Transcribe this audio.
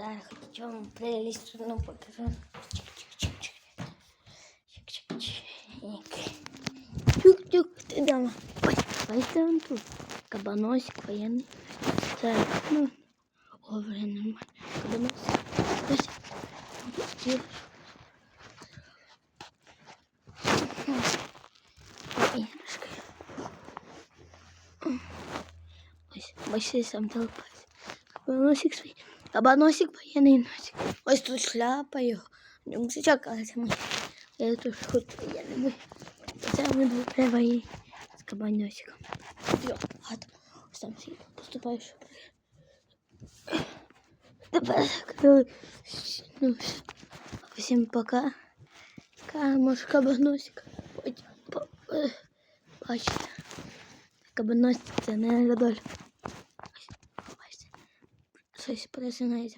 Зараз хочу вам прелість одну покажу. Чик-чик-чик-чик. Чик-чик-чик. Тюк-тюк, ти дама. Ой, бачите он тут. Кабаносик воєнний. Це, ну, о, вже нормально. Кабаносик. Ось. Ті. Іграшки. Ось, ось сам толпась. Кабаносик свій. Кабаносик воєнний носик. Ось тут шляпа його. Рюкзачок, але це мій. Я тут хоч воєнний. Це ми двоє воєнні з кабаносиком. Йо, гад. Ось там всі поступаєш. Тепер закрили. Ну, все. Всім пока. Може кабаносик. Потім по- е, Бачите. Кабаносик це не гадоль. Щось просинається.